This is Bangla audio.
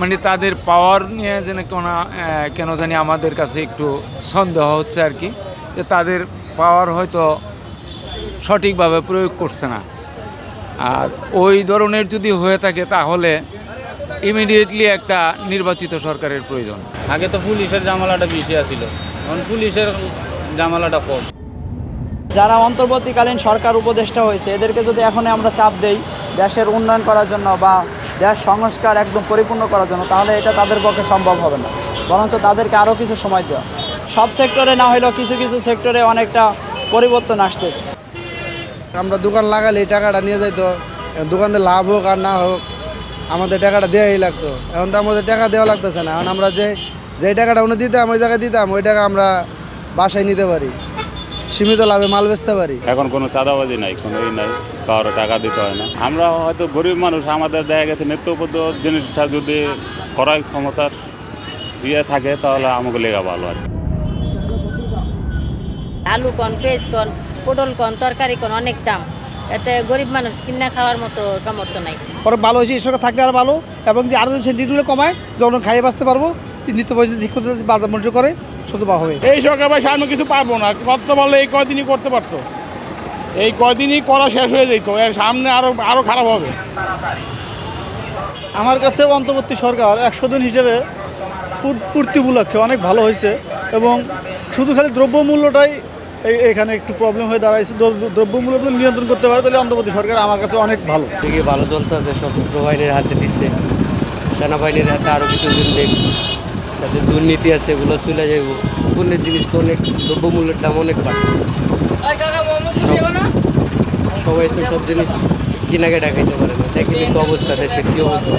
মানে তাদের পাওয়ার নিয়ে যেন কেন কেন জানি আমাদের কাছে একটু সন্দেহ হচ্ছে আর কি যে তাদের পাওয়ার হয়তো সঠিকভাবে প্রয়োগ করছে না। আর ওই ধরনের যদি হয়ে থাকে তাহলে ইমিডিয়েটলি একটা নির্বাচিত সরকারের প্রয়োজন। আগে তো পুলিশের জামালাটা বেশি আছিল এখন পুলিশের জামালাটা কম। যারা অন্তর্বর্তীকালীন সরকার উপদেষ্টা হয়েছে এদেরকে যদি এখন আমরা চাপ দেই দেশের উন্নয়ন করার জন্য বা দেশ সংস্কার একদম পরিপূর্ণ করার জন্য, তাহলে এটা তাদের পক্ষে সম্ভব হবে না। বরঞ্চ তাদেরকে আরও কিছু সময় দেওয়া। সব সেক্টরে না হলেও কিছু কিছু সেক্টরে অনেকটা পরিবর্তন আসতেছে। আমরা দোকান লাগালে এই টাকাটা নিয়ে যাইতো দোকানে লাভ হোক আর না হোক, আমাদের টাকাটা দেওয়াই লাগতো। এখন তো আমাদের টাকা দেওয়া লাগতেছে না। এখন আমরা যে যে টাকাটা উনি দিতাম, ওই জায়গায় দিতাম, ওই টাকা আমরা বাসায় নিতে পারি। সীমিত লাভে মাল বেচতে পারি। এখন কোনো চাঁদাবাজি নাই কোনো ই নাই কারও টাকা দিতে হয় না। আমরা হয়তো গরিব মানুষ আমাদের দেখা গেছে নিত্যপদ্য জিনিসটা যদি করার ক্ষমতার ইয়ে থাকে তাহলে আমাকে লেগা ভালো আর আলু কন পেঁয়াজ কন পটল কন তরকারি কন অনেক দাম। এতে গরিব মানুষ কিনা খাওয়ার মতো সামর্থ্য নাই। পরে ভালো হয়েছে এই সরকার থাকলে আর ভালো। এবং যে আরও সে ডিটুলে কমায় যখন খাইয়ে বাঁচতে পারব নিত্য পর্যন্ত ঠিক বাজার মূল্য করে শুধু বা হবে। এই সরকার ভাই সামনে কিছু পারব না। করতে পারলে এই কয়দিনই করতে পারতো? এই কয়দিনই করা শেষ হয়ে যেত এর সামনে আরও আরও খারাপ হবে। আমার কাছে অন্তর্বর্তী সরকার একশো দিন হিসেবে পূর- পূর্তি উপলক্ষে অনেক ভালো হয়েছে এবং শুধু খালি দ্রব্যমূল্যটাই এই এখানে একটু প্রবলেম হয়ে দাঁড়াইছে। দ্রব্য- দ্রব্যমূল্য যদি নিয়ন্ত্রণ করতে পারে তাহলে অন্তর্বর্তী সরকার আমার কাছে অনেক ভালো। দিকে ভালো চলতেছে সশস্ত্র বাহিনীর হাতে দিচ্ছে। সেনাবাহিনীর হাতে আরও কিছুদিন দেখ তাদের দুর্নীতি আছে এগুলো চলে যাইব। পণ্যের জিনিস তো অনেক দ্রব্যমূল্যের দাম অনেক বাড়ছে। সবাই তো সব জিনিস কিনাকে ডাকাইতে পারে না। দেখি তো অবস্থা দেশের কী অবস্থা।